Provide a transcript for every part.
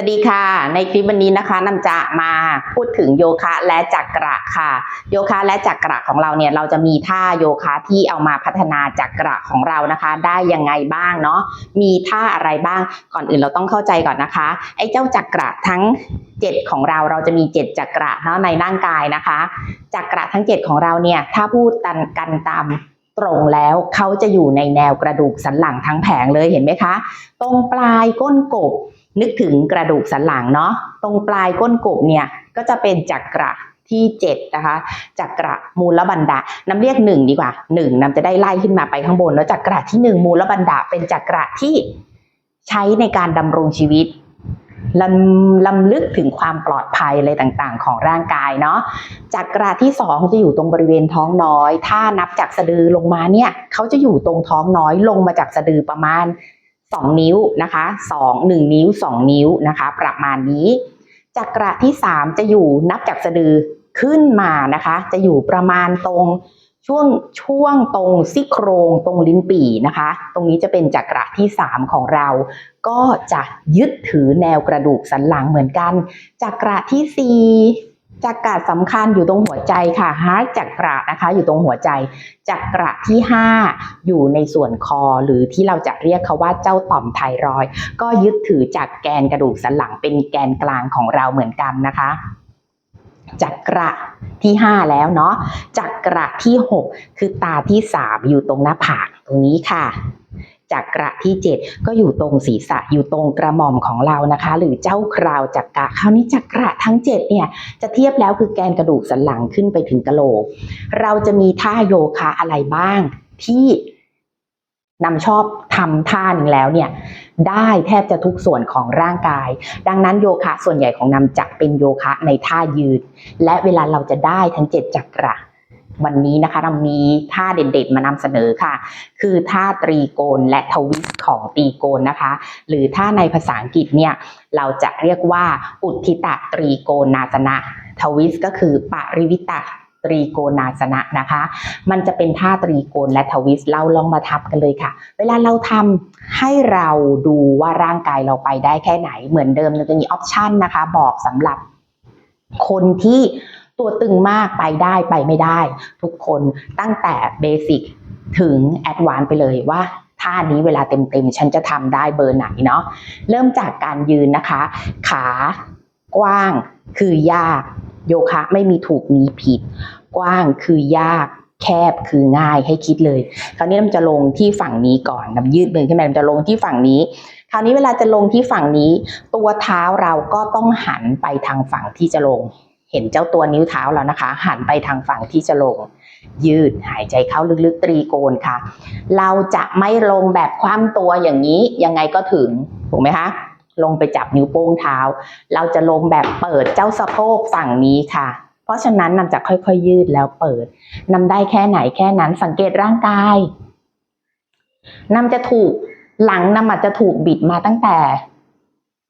สวัสดีค่ะ ในคลิปวันนี้นะคะนำจะมาพูดถึงโยคะและจักระค่ะ โยคะและจักระของเราเนี่ยเราจะมีท่าโยคะที่เอามาพัฒนาจักระของเรานะคะ ได้ยังไงบ้างเนาะมีท่าอะไรบ้างก่อนอื่นเราต้องเข้าใจก่อนนะคะไอ้เจ้าจักระทั้ง 7 ของเราเราจะมี 7 จักระเนาะในร่างกายนะคะจักระทั้ง 7 ของเราเนี่ยถ้าพูดกันกันตามตรงแล้วเขาจะอยู่ในแนวกระดูกสันหลังทั้งแผงเลยเห็นไหมคะ ตรงปลายก้นกบ นึกถึงกระดูกสันหลังเนาะตรงปลายก้นกบเนี่ยก็จะเป็นจักระที่7นะคะจักระมูลบันดาน้ำเรียกหนึ่งดีกว่าหนึ่งนำจะได้ไล่ขึ้นมาไปข้างบน แล้วจักระที่หนึ่งมูลบันดาเป็นจักระที่ใช้ในการดำรงชีวิตลำลำลึกถึงความปลอดภัยอะไรต่างๆ ของร่างกายเนาะจักระที่สองจะอยู่ตรงบริเวณท้องน้อย ถ้านับจากสะดือลงมาเนี่ยเขาจะอยู่ตรงท้องน้อยลงมาจากสะดือประมาณ 2 นิ้วนะคะ2 1นิ้ว 2 นิ้วนะคะ ประมาณนี้จักระที่ 3 จะอยู่นับจากสะดือขึ้นมานะคะ จะอยู่ประมาณตรงช่วงช่วงตรงซี่โครงตรงลิ้นปี่นะคะ ตรงนี้จะเป็นจักระที่ 3 ของเรา ก็จะยึดถือแนวกระดูกสันหลังเหมือนกันจักระที่ 4 จักระสำคัญอยู่ตรงหัวใจค่ะฮาร์จักระนะคะ อยู่ตรงหัวใจจักระที่ 5 อยู่ในส่วนคอ หรือที่เราจะเรียกเขาว่าเจ้าต่อมไทรอยก็ยึดถือจากแกนกระดูกสันหลังเป็นแกนกลางของเราเหมือนกันนะคะจักระที่ 5 แล้วเนาะจักระที่ 6 คือตาที่ 3 อยู่ตรงหน้าผากตรงนี้ค่ะ จักระที่ 7 ก็อยู่ตรงศีรษะอยู่ตรงกระหม่อมของเรานะคะ หรือเจ้าคราวจักระคราวนี้จักระทั้ง 7 เนี่ยจะเทียบแล้วคือแกนกระดูกสันหลังขึ้นไปถึงกะโหลก เราจะมีท่าโยคะอะไรบ้างที่นำชอบทำท่าหนึ่งแล้วเนี่ยได้แทบจะทุกส่วนของร่างกาย ดังนั้นโยคะส่วนใหญ่ของนำจะเป็นโยคะในท่ายืด และเวลาเราจะได้ทั้ง 7 จักระ วันนี้นะคะเรามีท่าเด่นๆ มานำเสนอค่ะ คือท่าตรีโกณและทวิสของตรีโกณนะคะ หรือถ้าในภาษาอังกฤษเนี่ยเราจะเรียกว่าอุทธิตะตรีโกณนาสนะ ทวิสก็คือปริวิตะตรีโกณนาสนะนะคะ มันจะเป็นท่าตรีโกณและทวิสเราลองมาทับกันเลยค่ะ เวลาเราทำให้เราดูว่าร่างกายเราไปได้แค่ไหนเหมือนเดิมเราจะมีออปชันนะคะ บอกสำหรับคนที่ ตัวตึงมากไปได้ไปไม่ได้ ทุกคนตั้งแต่เบสิกถึงแอดวานไปเลยว่าท่านี้เวลาเต็มๆ ฉันจะทำได้เบอร์ไหนเนาะเริ่มจากการยืนนะคะ ขากว้างคือยาก โยคะไม่มีถูกมีผิด กว้างคือยากแคบคือง่ายให้คิดเลย คราวนี้เราจะลงที่ฝั่งนี้ก่อนนำยืดมือขึ้นมาเราจะลงที่ฝั่งนี้ คราวนี้เวลาจะลงที่ฝั่งนี้ ตัวเท้าเราก็ต้องหันไปทางฝั่งที่จะลง เห็นเจ้าตัวนิ้วเท้าแล้วนะคะ หันไปทางฝั่งที่จะลง ยืดหายใจเข้าลึกๆตรีโกนค่ะ เราจะไม่ลงแบบคว่ำตัวอย่างนี้ยังไงก็ถึงถูกไหมคะลงไปจับนิ้วโป้งเท้า เราจะลงแบบเปิดเจ้าสะโพกฝั่งนี้ค่ะ เพราะฉะนั้นนำจะค่อยๆยืดแล้วเปิดนำได้แค่ไหนแค่นั้นสังเกตร่างกายนำจะถูกหลังนำอาจจะถูกบิดมาตั้งแต่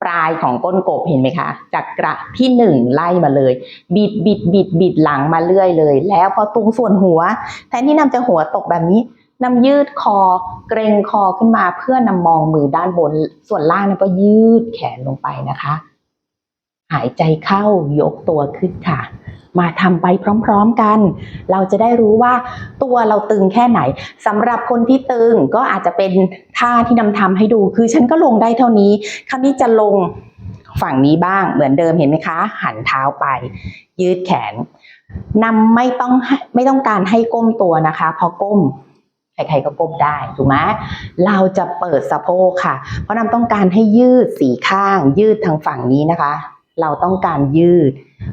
ปลายของก้นกบเห็นไหมคะจากกระที่หนึ่งไล่มาเลย บิดบิดบิดบิดหลังมาเรื่อยเลย แล้วพอตรงส่วนหัว แทนที่นำจะหัวตกแบบนี้นำยืดคอเกรงคอขึ้นมาเพื่อนำมองมือด้านบน ส่วนล่างนั้นก็ยืดแขนลงไปนะคะ หายใจเข้ายกตัวขึ้นค่ะ มาทำไปพร้อมๆกัน เราจะได้รู้ว่าตัวเราตึงแค่ไหนสำหรับคนที่ตึงก็อาจจะเป็นท่าที่นำทำให้ดู คือฉันก็ลงได้เท่านี้ คราวนี้จะลงฝั่งนี้บ้างเหมือนเดิมเห็นไหมคะ หันเท้าไป ยืดแขนนำไม่ต้องไม่ต้องการให้ก้มตัวนะคะพราะก้มใครๆก็ก้มได้ถูกไหมเราจะเปิดสะโพกค่ะ เพราะนำต้องการให้ยืดสีข้างยืดทางฝั่งนี้นะคะ เราต้องการยืด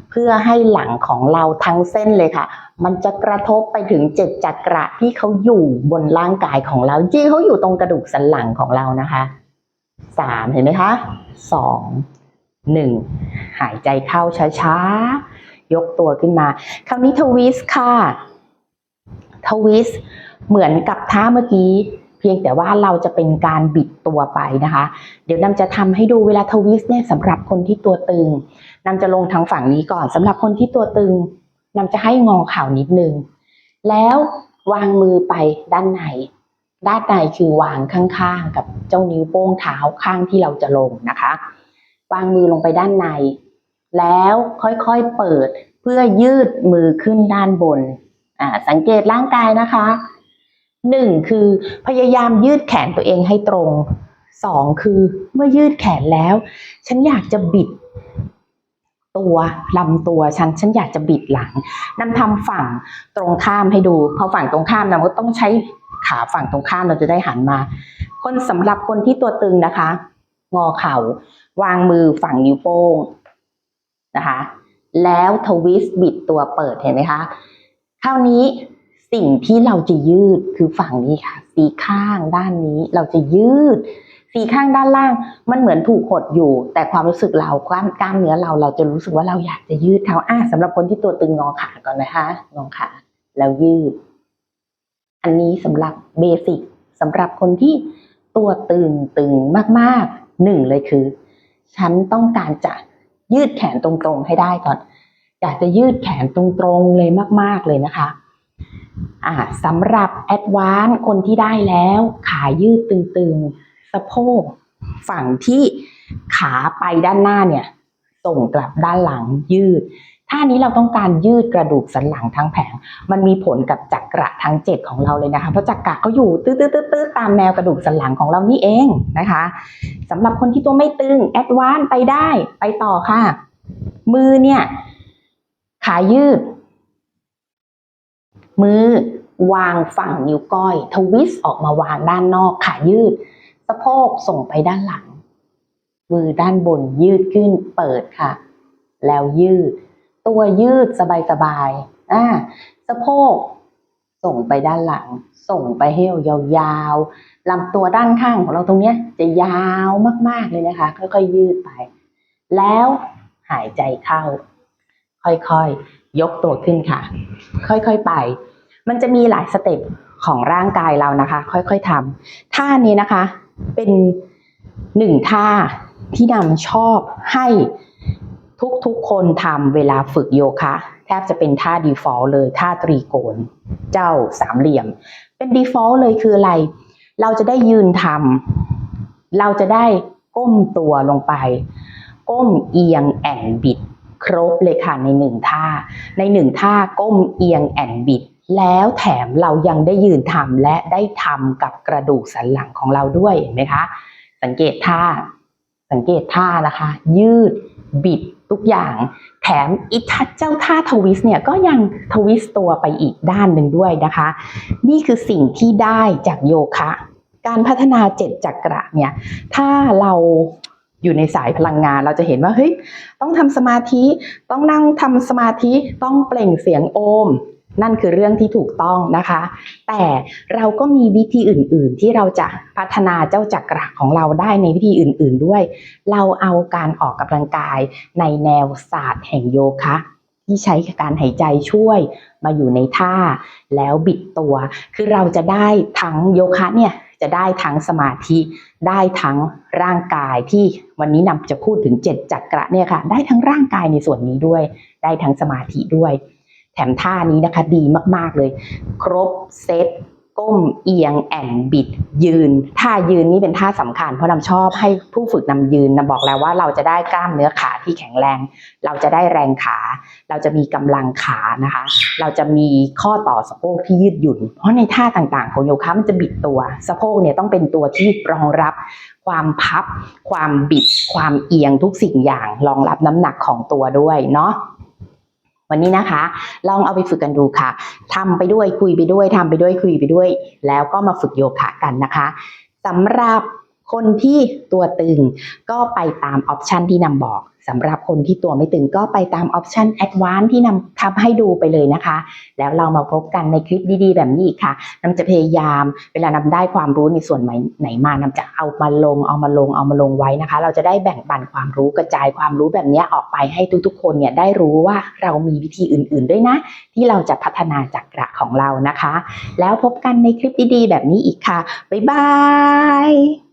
เพื่อให้หลังของเราทั้งเส้นเลยค่ะ มันจะกระทบไปถึงเจ็ดจักระที่เขาอยู่บนร่างกายของเราจริงเขาอยู่ตรงกระดูกสันหลังของเรานะคะสามเห็นไหมคะสองหนึ่งหายใจเข้าช้าๆ ยกตัวขึ้นมา คราวนี้ทวิสค่ะ ทวิสเหมือนกับท่าเมื่อกี้ เพียงแต่ว่าเราจะเป็นการบิด ตัวไปนะคะ เดี๋ยวนำจะทำให้ดูเวลาทวิสต์เนี่ยสำหรับคนที่ตัวตึงนำจะลงทางฝั่งนี้ก่อนสำหรับคนที่ตัวตึงนำจะให้งอเข่านิดนึง แล้ววางมือไปด้านในด้านในคือวางข้างๆ กับเจ้านิ้วโป้งเท้าข้างที่เราจะลงนะคะ วางมือลงไปด้านใน แล้วค่อยๆเปิดเพื่อยืดมือขึ้นด้านบน สังเกตร่างกายนะคะ หนึ่งคือพยายามยืดแขนตัวเองให้ตรงสองคือเมื่อยืดแขนแล้ว ฉันอยากจะบิดตัวลำตัวฉันฉันอยากจะบิดหลังนำทำฝั่งตรงข้ามให้ดูพอฝั่งตรงข้ามเราก็ต้องใช้ขาฝั่งตรงข้ามเราจะได้หันมา คนสำหรับคนที่ตัวตึงนะคะ งอเข่าวางมือฝั่งนิ้วโป้งนะคะ แล้วทวิสต์บิดตัวเปิดเห็นไหมคะคราวนี้ สิ่งที่เราจะยืดคือฝั่งนี้ค่ะ สีข้างด้านนี้เราจะยืด สีข้างด้านล่าง มันเหมือนถูกหดอยู่ แต่ความรู้สึกเรากล้ามกล้ามเนื้อเราเราจะรู้สึกว่าเราอยากจะยืดเขาอะสำหรับคนที่ตัวตึงงอขาก่อนนะคะงอขาแล้วยืด อันนี้สำหรับเบสิกสำหรับคนที่ตัวตึงตึงมากๆหนึ่งเลยคือ ฉันต้องการจะยืดแขนตรงๆให้ได้ก่อน อยากจะยืดแขนตรงๆเลยมาก ๆเลยนะคะ สำหรับแอดวานคนที่ได้แล้วขายืดตึงๆ สะโพกฝั่งที่ขาไปด้านหน้าเนี่ยส่งกลับด้านหลังยืด ท่านี้เราต้องการยืดกระดูกสันหลังทั้งแผง มันมีผลกับจักระทั้งเจ็ดของเราเลยนะคะ เพราะจักระก็อยู่ตื้อๆๆตามแนวกระดูกสันหลังของเรานี่เองนะคะสำหรับคนที่ตัวไม่ตึงแอดวานไปได้ไปต่อค่ะ มือเนี่ยขายืด มือวางฝั่งนิ้วก้อย ทวิสต์ออกมาวางด้านนอกขายืด สะโพกส่งไปด้านหลัง มือด้านบนยืดขึ้นเปิดค่ะ แล้วยืด ตัวยืดสบายๆอ่าสะโพก ส่งไปด้านหลัง ส่งไปให้ยาวๆลำตัวด้านข้างของเราตรงเนี้ย จะยาวมากๆเลยนะคะ ค่อยๆยืดไป แล้วหายใจเข้า ค่อยๆ ยกตัวขึ้นค่ะ ค่อยๆไป มันจะมีหลายสเต็ปของร่างกายเรานะคะ ค่อยๆทำท่านี้นะคะ เป็นหนึ่งท่าที่นำชอบให้ทุกๆคนทำเวลาฝึกโยคะ แทบจะเป็นท่า default เลยท่าตรีโกณเจ้าสามเหลี่ยม เป็น default เลยคืออะไร เราจะได้ยืนทำเราจะได้ก้มตัวลงไป ก้มเอียงแอนบิด ครบเลยค่ะในหนึ่งท่า ในหนึ่งท่าก้มเอียงแอนบิด แล้วแถมเรายังได้ยืนทำและได้ทำกับกระดูกสันหลังของเราด้วยเห็นไหมคะ สังเกตท่า สังเกตท่านะคะ ยืดบิดทุกอย่าง แถมอีทัเจ้าท่าทวิสเนี่ยก็ยังทวิสตัวไปอีกด้านหนึ่งด้วยนะคะ นี่คือสิ่งที่ได้จากโยคะการพัฒนาเจ็ดจักระเนี่ย ถ้าเรา อยู่ในสายพลังงาน เราจะเห็นว่าเฮ้ยต้องทำสมาธิต้องนั่งทำสมาธิต้องเปล่งเสียงโอม นั่นคือเรื่องที่ถูกต้องนะคะ แต่เราก็มีวิธีอื่น ๆ ที่เราจะพัฒนาเจ้าจักระของเราได้ในวิธีอื่น ๆด้วย เราเอาการออกกำลังกายในแนวศาสตร์แห่งโยคะที่ใช้การหายใจช่วยมาอยู่ในท่าแล้วบิดตัว คือเราจะได้ทั้งโยคะเนี่ย จะได้ทั้งสมาธิได้ทั้งร่างกายที่วันนี้นำจะพูดถึงเจ็ดจักระเนี่ยค่ะ ได้ทั้งร่างกายในส่วนนี้ด้วย ได้ทั้งสมาธิด้วย แถมท่านี้นะคะดีมากๆเลย ครบเซต ก้มเอียงแอนบิด ยืนท่ายืนนี่เป็นท่าสำคัญ เพราะนำชอบให้ผู้ฝึกนำยืนนะบอกแล้วว่าเราจะได้กล้ามเนื้อขาที่แข็งแรง เราจะได้แรงขา เราจะมีกำลังขานะคะ เราจะมีข้อต่อสะโพกที่ยืดหยุ่น เพราะในท่าต่างๆ ของโยคะมันจะบิดตัว สะโพกเนี่ยต้องเป็นตัวที่รองรับความพับ ความบิด ความเอียงทุกสิ่งอย่างรองรับน้ำหนักของตัวด้วยเนาะ วันนี้นะคะ ลองเอาไปฝึกกันดูค่ะทำไปด้วยคุยไปด้วยทำไปด้วยคุยไปด้วย แล้วก็มาฝึกโยคะกันนะคะสำหรับ คนที่ตัวตึงก็ไปตามออปชันที่นำบอกสำหรับคนที่ตัวไม่ตึงก็ไปตามออปชันแอดวานที่นำทำให้ดูไปเลยนะคะ แล้วเรามาพบกันในคลิปดีๆ แบบนี้อีกค่ะนำจะพยายามเวลานำได้ความรู้ในส่วนไหนมานำจะเอามาลงเอามาลงเอามาลงไว้นะคะ เราจะได้แบ่งปันความรู้กระจายความรู้แบบนี้ออกไปให้ทุกๆ คนเนี่ยได้รู้ว่าเรามีวิธีอื่น ๆ ด้วยนะ ที่เราจะพัฒนาจักระของเรานะคะ แล้วพบกันในคลิปดีๆ แบบนี้อีกค่ะบ๊ายบาย